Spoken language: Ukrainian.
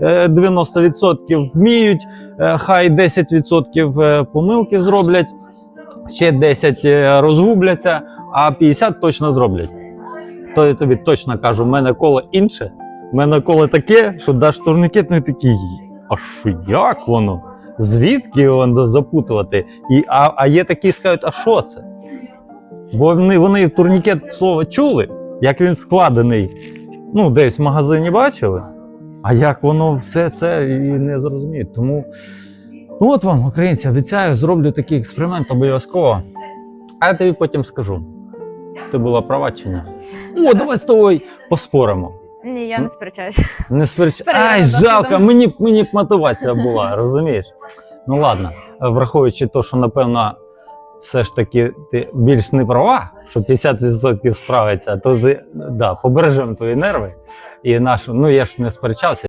е, 90% вміють, е, хай 10% е, помилки зроблять, ще 10 е, розгубляться, а 50% точно зроблять. То я тобі точно кажу, в мене коло інше. В мене коло таке, що даш турнікет, ну і такий. А що як воно? Звідки воно запутувати? І, а, а є такі, скажуть, а що це? Бо вони, вони турнікет слово чули, як він складений, ну, десь в магазині бачили. А як воно все це і не зрозуміють. Тому ну от вам, українці, обіцяю, зроблю такий експеримент обов'язково. А я тобі потім скажу. Ти була права чи ні? О, давай з тобою поспоримо. Ні, я не сперечаюся. Не спереч... Ай, жалко, мені, б- мені б мотивація була, розумієш? Ну ладно, враховуючи те, що напевно все ж таки ти більш не права, що 50% справиться, то ти да, побережемо твої нерви і нашу. Ну я ж не сперечався.